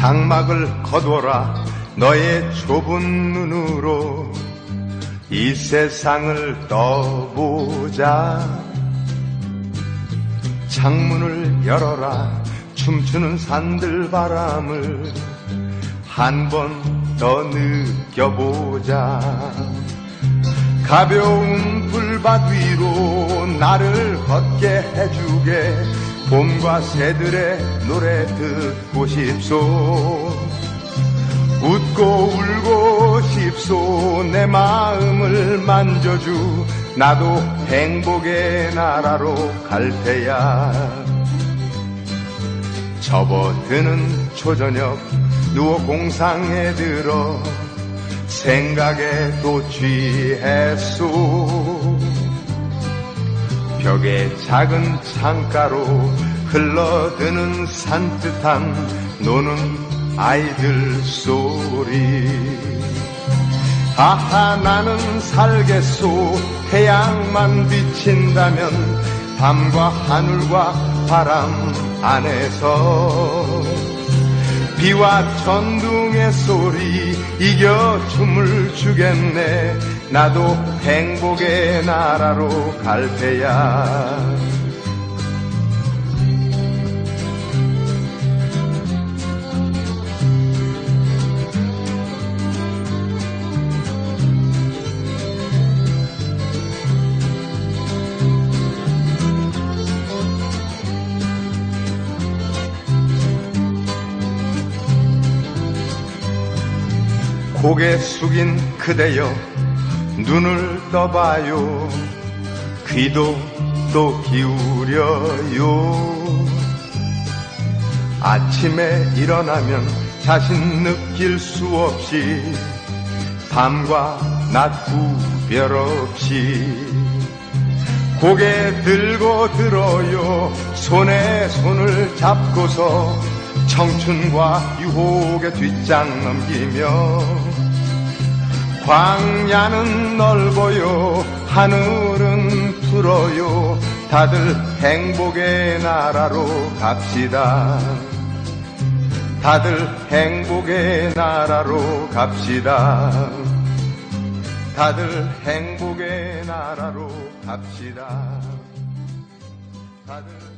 장막을 거둬라 너의 좁은 눈으로 이 세상을 떠보자. 창문을 열어라 춤추는 산들 바람을 한 번 더 느껴보자. 가벼운 불밭 위로 나를 걷게 해주게 봄과 새들의 노래 듣고 싶소. 웃고 울고 싶소. 내 마음을 만져주. 나도 행복의 나라로 갈 테야. 접어드는 초저녁 누워 공상에 들어 생각에 또 취했소 벽에 작은 창가로 흘러드는 산뜻한 노는 아이들 소리. 아하 나는 살겠소. 태양만 비친다면 밤과 하늘과 바람 안에서 비와 천둥의 소리 이겨 춤을 추겠네 나도 행복의 나라로 갈 테야. 고개 숙인 그대여 눈을 떠봐요. 귀도 또 기울여요. 아침에 일어나면 자신 느낄 수 없이 밤과 낮 구별 없이 고개 들고 들어요. 손에 손을 잡고서 청춘과 유혹의 뒷장 넘기며 광야는 넓어요 하늘은 푸러요. 다들 행복의 나라로 갑시다. 다들 행복의 나라로 갑시다. 다들 행복의 나라로 갑시다. 다들